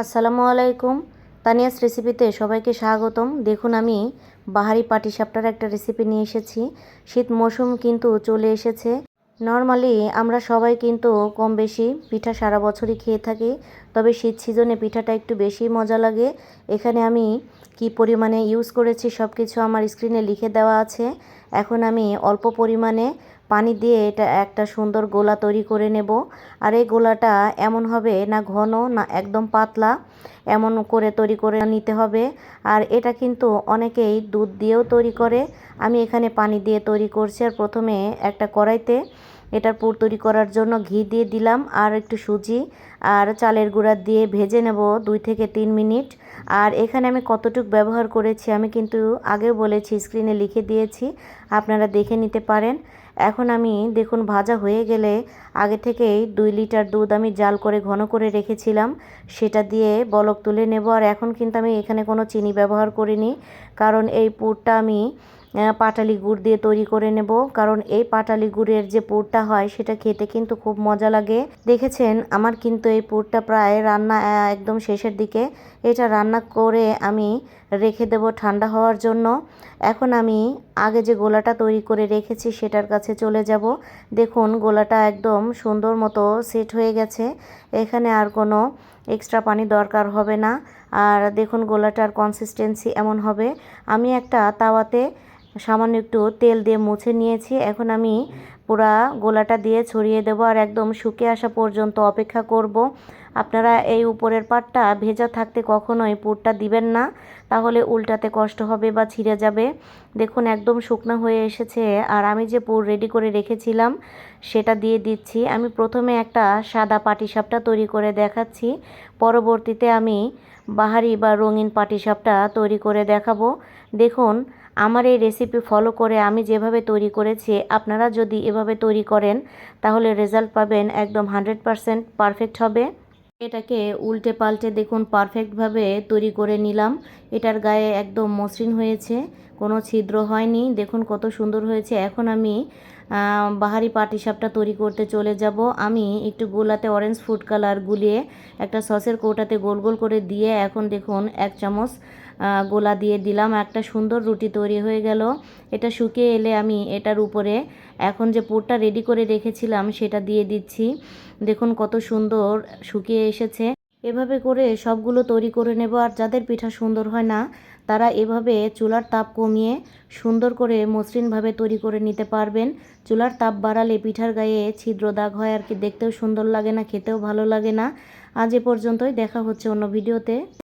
আসসালামু আলাইকুম। তানিয়াস রেসিপিতে সবাইকে স্বাগতম। দেখুন, আমি বাহারি পাটিসাপটার একটা রেসিপি নিয়ে এসেছি। শীত মৌসুম কিন্তু চলে এসেছে। নর্মালি আমরা সবাই কিন্তু কম বেশি পিঠা সারা বছরই খেয়ে থাকি, তবে শীত সিজনে পিঠাটা একটু বেশি মজা লাগে। এখানে আমি কি পরিমাণে ইউজ করেছি সব কিছু আমার স্ক্রিনে লিখে দেওয়া আছে। এখন আমি অল্প পরিমাণে পানি দিয়ে এটা একটা সুন্দর গোলা তৈরি করে নেব। আর এই গোলাটা এমন হবে না ঘন, না একদম পাতলা, এমন করে তৈরি করে নিতে হবে। আর এটা কিন্তু অনেকেই দুধ দিয়েও তৈরি করে। আমি এখানে পানি দিয়ে তৈরি করছি আর প্রথমে একটা কড়াইতে এটার পুর তৈরি করার জন্য ঘি দিয়ে দিলাম আর একটু সুজি আর চালের গুঁড়া দিয়ে ভেজে নেব দুই থেকে তিন মিনিট। আর এখানে আমি কতটুক ব্যবহার করেছি আমি কিন্তু আগেও বলেছি, স্ক্রিনে লিখে দিয়েছি, আপনারা দেখে নিতে পারেন। এখন আমি দেখুন ভাজা হয়ে গেলে আগে থেকেই দুই লিটার দুধ আমি জাল করে ঘন করে রেখেছিলাম, সেটা দিয়ে বলক তুলে নেব। আর এখন কিন্তু আমি এখানে কোনো চিনি ব্যবহার করিনি, কারণ এই পুরটা আমি পাটালি গুড় দিয়ে তৈরি করে নেব। কারণ এই পাটালি গুড়ের যে পুরটা হয়, সেটা খেতে কিন্তু খুব মজা লাগে। দেখেছেন, আমার কিন্তু এই পুরটা প্রায় রান্না একদম শেষের দিকে। এটা রান্না করে আমি রেখে দেব ঠান্ডা হওয়ার জন্য। এখন আমি আগে যে গোলাটা তৈরি করে রেখেছি, সেটার কাছে চলে যাব। দেখুন, গোলাটা একদম সুন্দর মতো সেট হয়ে গেছে। এখানে আর কোনো এক্সট্রা পানি দরকার হবে না। আর দেখুন, গোলাটার কনসিস্টেন্সি এমন হবে। আমি একটা তাওয়াতে সামান্য একটু তেল দিয়ে মুছে নিয়েছি। এখন আমি পুরা গোলাটা দিয়ে ছড়িয়ে দেবো আর একদম শুকিয়ে আসা পর্যন্ত অপেক্ষা করব। আপনারা এই উপরের পাটটা ভেজা থাকতে কখনোই পুরটা দিবেন না, তাহলে উল্টাতে কষ্ট হবে বা ছিঁড়ে যাবে। দেখুন, একদম শুকনো হয়ে এসেছে আর আমি যে পুর রেডি করে রেখেছিলাম সেটা দিয়ে দিচ্ছি। আমি প্রথমে একটা সাদা পাটিসাপটা তৈরি করে দেখাচ্ছি। পরবর্তীতে আমি বাহারি বা রঙিন পাটিসাপটা তৈরি করে দেখাবো। দেখুন, আমার এই রেসিপি ফলো করে আমি যেভাবে তৈরি করেছি, আপনারা যদি এভাবে তৈরি করেন, তাহলে রেজাল্ট পাবেন একদম হান্ড্রেড পারসেন্ট পারফেক্ট হবে। এটাকে উল্টে পাল্টে দেখুন, পারফেক্টভাবে তৈরি করে নিলাম। এটার গায়ে একদম মসৃণ হয়েছে, কোনো ছিদ্র হয়নি। দেখুন কত সুন্দর হয়েছে। এখন আমি বাহারি পাটিসাপটা তৈরি করতে চলে যাব। আমি একটু গোলাতে অরেঞ্জ ফুড কালার গুলিয়ে একটা সসের কৌটাতে গোল গোল করে দিয়ে এখন দেখুন এক চামচ গোলা দিয়ে দিলাম। একটা সুন্দর রুটি তৈরি হয়ে গেল। এটা শুকিয়ে এলে আমি এটার উপরে এখন যে পুরটা রেডি করে রেখেছিলাম, সেটা দিয়ে দিচ্ছি। দেখুন কত সুন্দর শুকিয়ে এসেছে। এভাবে করে সবগুলো তৈরি করে নেব। আর যাদের পিঠা সুন্দর হয় না, তারা এভাবে চুলার তাপ কমিয়ে সুন্দর করে মসৃণভাবে তৈরি করে নিতে পারবেন। চুলার তাপ বাড়ালে পিঠার গায়ে ছিদ্র দাগ হয়, আর কি দেখতেও সুন্দর লাগে না, খেতেও ভালো লাগে না। আজ এ পর্যন্তই। দেখা হচ্ছে অন্য ভিডিওতে।